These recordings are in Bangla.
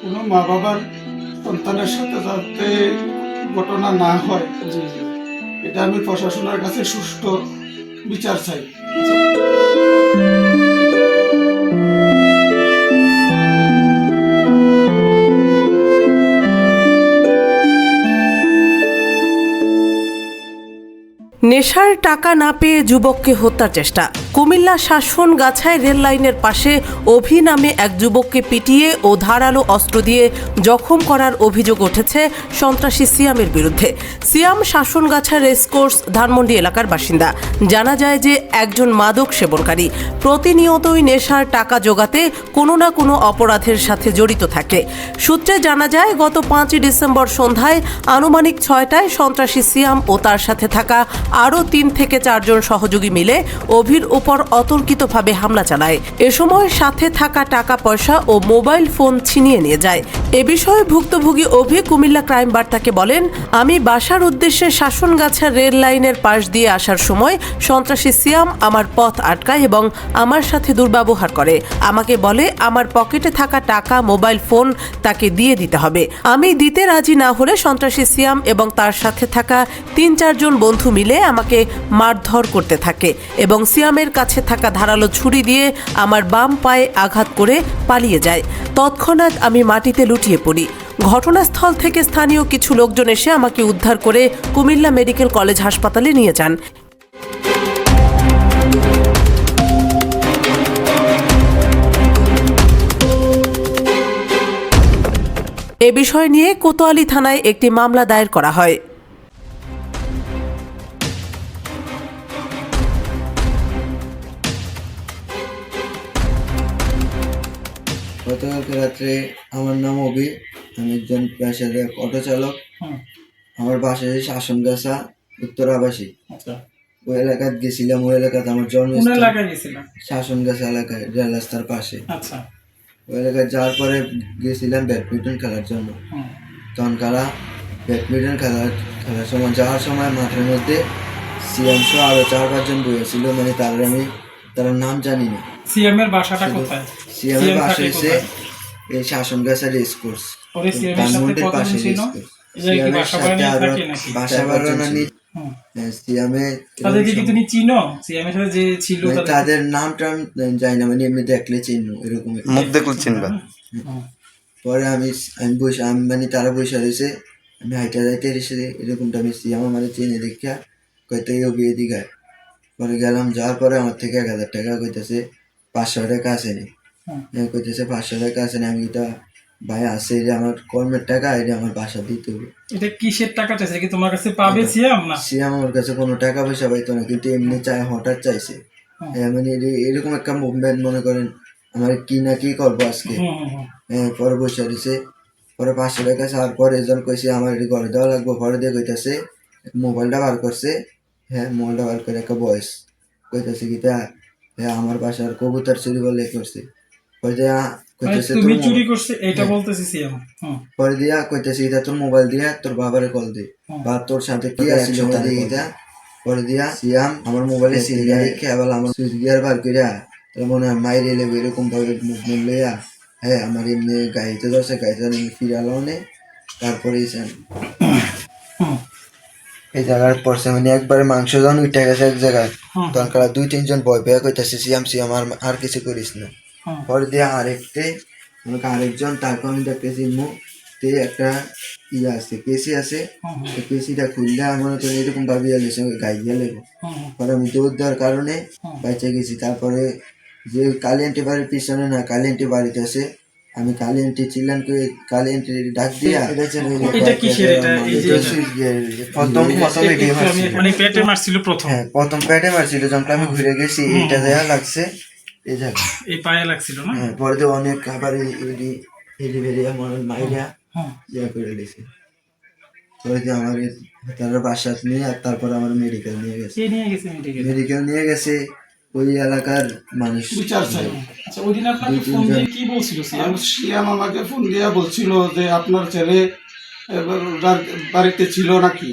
কোনো মা বাবার সন্তানের সাথে যাতে ঘটনা না হয় এটা আমি প্রশাসনের কাছে সুষ্ঠু বিচার চাই। নেশার টাকা না পেয়ে যুবককে হত্যার চেষ্টা। কুমিল্লা শাসন গাছায় রেল লাইনের পাশে অভি নামে এক যুবককে পিটিয়ে ও ধারালো অস্ত্র দিয়ে জখম করার অভিযোগ উঠেছে সন্ত্রাসী সিয়ামের বিরুদ্ধে। সিয়াম শাসনগাছা রেসকোর্স ধানমন্ডি এলাকার বাসিন্দা। জানা যায় যে একজন মাদক সেবনকারী। প্রতিনিয়তই নেশার টাকা জোগাতে কোনো না কোনো অপরাধের সাথে জড়িত থাকে। সূত্রে জানা যায়, গত পাঁচই ডিসেম্বর সন্ধ্যায় আনুমানিক ছয়টায় সন্ত্রাসী সিয়াম ও তার সাথে থাকা আরও তিন থেকে চারজন সহযোগী মিলে অভির উপর অতর্কিতভাবে হামলা চালায়। এ সময় সাথে থাকা টাকা পয়সা ও মোবাইল ফোন ছিনিয়ে নিয়ে যায়। এ বিষয়ে ভুক্তভোগী অভি কুমিল্লা ক্রাইম বার্তাকে বলেন, আমি বাসার উদ্দেশ্যে শাসনগাছা রেল লাইনের পাশ দিয়ে আসার সময় সন্ত্রাসী সিয়াম আমার পথ আটকায় এবং আমার সাথে দুর্ব্যবহার করে। আমাকে বলে, আমার পকেটে থাকা টাকা, মোবাইল ফোন তাকে দিয়ে দিতে হবে। আমি দিতে রাজি না হলে সন্ত্রাসী সিয়াম এবং তার সাথে থাকা তিন চারজন বন্ধু মিলে আমাকে মারধর করতে থাকে এবং সিয়ামের কাছে থাকা ধারালো ছুরি দিয়ে আমার বাম পায়ে আঘাত করে পালিয়ে যায়। তৎক্ষণাৎ আমি মাটিতে লুটিয়ে পড়ি। ঘটনাস্থল থেকে স্থানীয় কিছু লোকজন এসে আমাকে উদ্ধার করে কুমিল্লা মেডিকেল কলেজ হাসপাতালে নিয়ে যান। এ বিষয় নিয়ে কোতোয়ালি থানায় একটি মামলা দায়ের করা হয়। গতকালকে রাত্রে আমার নাম অভি আমি একজন এক অটো চালক। আমার বাসায় শাসনগাছা উত্তর আবাসী আচ্ছা। ওই এলাকায় গেছিলাম ওই এলাকাতে আমার এলাকায় গেছিলাম? শাসনগাছা এলাকায় রেল রাস্তার পাশে। আচ্ছা। ওই এলাকায় যাওয়ার পরে গেছিলাম ব্যাডমিন্টন খেলার জন্য। তখন খেলা ব্যাডমিন্টন খেলার খেলার সময় যাওয়ার সময় মাঠের মধ্যে সিএম সহ আরও চার পাঁচজন বসেছিল মানে তাদের আমি তার নাম জানি না। সিএম এর বাসাটা কোথায়? সিএম এর CM পাশে এই শাসনগাছা রেস কোর্স ওরে CM ধানমন্ডির পাশে ছিল? রেস কোর্স এই বাসা তাদেরকে কি তুমি চিনো? সাথে যে ছিল মানে তাদের- নাম টাম জানি না মানে এমনি দেখলে এরকম মুখ দেখলে চিনবা। পরে আমি আমি বসে আমি মানে তারা বসে রয়েছে আমি হাইটা যাইতে এসে এরকমটা আমি সিএম আমার চিনে দেখা কইতে ও বিয়ে দিঘায় পরে গেলাম যাওয়ার পরে আমার থেকে এক হাজার টাকা কইতেছে পাঁচশো টাকা আসেনি হ্যাঁ, কইতেছে পাঁচশো টাকা আসেনি আমি এটা ভাই আছে এটা আমার কর্মের টাকা এটা আমার বাসা দিতে হবে। এটা কিসের টাকা চাইছে? কি তোমার কাছে পাবে সিএম না? সিএম আমার কাছে কোনো টাকা পয়সা পাইতো না কিন্তু এমনি চাই হঠাৎ চাইছে। হ্যাঁ, মানে এর- এরকম একটা মুভমেন্ট মনে করেন আমার কি না কি করব আজকে। হ্যাঁ, পরে বসে দিছে পরে পাঁচশো টাকা পরে এজন কইছে আমার এটি ঘরে দেওয়া লাগবে। ঘরে দিয়ে কইতাছে মোবাইলটা বার করছে। হ্যাঁ মোবাইলটা বার করে একটা বয়স। কইতাছে কি তা হ্যাঁ আমার বাসার কবুতর চুরি বলে করছে। দিয়া কইতাছে তুমি চুরি এটা হ্যাঁ। পরে দিয়া কইতাছে এটা তোর মোবাইল দিয়া তোর বাবারে কল দে। হুম। বা তোর সাথে কি আছে তাদের এটা পরে দিয়া সিয়াম আমার মোবাইলে সিরিয়াল আবার আমার সুইচ গিয়ার বার তোর মনে হয় মাইরে লেবে এরকম ভাবে মুভমেন্ট লইয়া হ্যাঁ আমার এমনি গাড়িতে ধরছে গাড়িতে ফিরালো নে। তারপরে এই জায়গার পড়ছে মানে একবারে মাংস যখন উঠে গেছে এক জায়গায়। তখন দুই তিনজন ভয় পেয়ে কইতাছে সিয়াম সিয়াম আর আর কিছু করিস না। পরে দিয়ে আরেকতে আমাকে আরেকজন তারপর আমি দেখতেছি মু তে একটা ইয়ে আছে কেসি আছে কেসিটা খুললে মনে করি এরকম ভাবিয়া লেছে গাইয়া লেবো হুম হুম। পরে আমি দৌড় দেওয়ার কারণে। বেঁচে গেছি তারপরে যে কালিয়ান্টি বাড়ির পিছনে না কালিয়ান্টি বাড়িতে আছে আমি কালিয়ান্টি চিল্লান করে কালিয়ান্টি ডাক দিয়া এটা কিসের এটা? এই যে-। প্রথম প্রথম এটি মারছিল। মানে পেটে মারছিল প্রথম হ্যাঁ প্রথম মারছিল যখন আমি ঘুরে গেছি এটা দেয়া লাগছে এই জায়গা। এই পায়ে লাগছিল না? হ্যাঁ পরে তো অনেক আবার এডি বেরিয়া মাইরা হুম ইয়া করে দিয়েছে পরে তো আমার তারা বাসাত নিয়ে আর তারপর আমার মেডিকেল নিয়ে গেছে। নিয়ে গেছে মেডিকেল মেডিকেল নিয়ে গেছে ওই এলাকার মানুষ। বিচার চাই আচ্ছা ওই দিন আপনাকে ফোন দিয়ে কি বলছিল সিয়াম আমাকে ফোন দিয়া বলছিল যে আপনার ছেলে এবার বাড়িতে ছিল নাকি?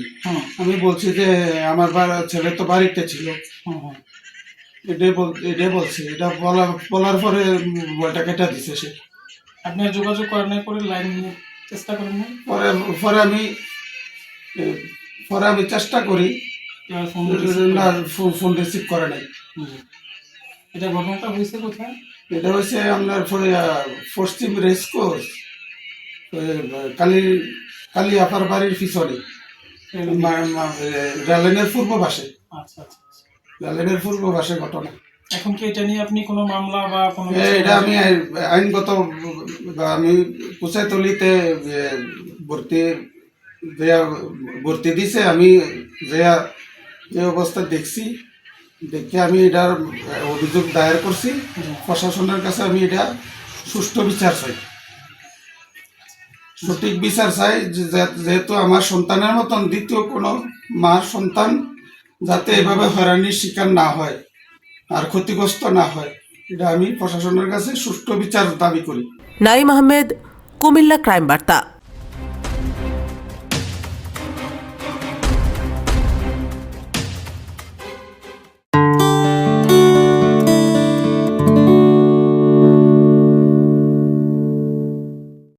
আমি বলছি যে আমার ছেলে তো বাড়িতে ছিল। হুম। এটাই বল এটাই বলছে এটা বলার বলার পরে মোবাইলটা কেটে দিছে সে। আপনি আর যোগাযোগ করেন নাই পরে লাইন চেষ্টা করেন নাই? পরে পরে আমি পরে আমি চেষ্টা করি। না ফোন রিসিভ করে নাই। এটা ঘটনাটা হয়েছে কোথায়? এটা হচ্ছে আপনার পশ্চিম রেসকোর্স কালী কালী আপার বাড়ির পিছনে। রেললাইনের পূর্ব পাশে। আচ্ছা আচ্ছা। আচ্ছা। রেললাইনের পূর্ব ঘটনা এখন কি এটা নিয়ে আপনি কোনো মামলা বা কোনো এটা আমি আইনগত আমি কুচাইতলিতে ভর্তি দেয়া ভর্তি দিছে আমি দেয়া যে অবস্থা দেখছি দেখে আমি এটার অভিযোগ দায়ের করছি প্রশাসনের কাছে আমি এটা সুষ্ঠু বিচার চাই সঠিক বিচার চাই যেহেতু আমার সন্তানের মতন দ্বিতীয় কোনো মার সন্তান যাতে এভাবে হয়রানির শিকার না হয় আর ক্ষতিগ্রস্ত না হয়, এটা আমি প্রশাসনের কাছে সুষ্ঠু বিচার দাবি করি। নাইম আহমেদ, কুমিল্লা ক্রাইম বার্তা।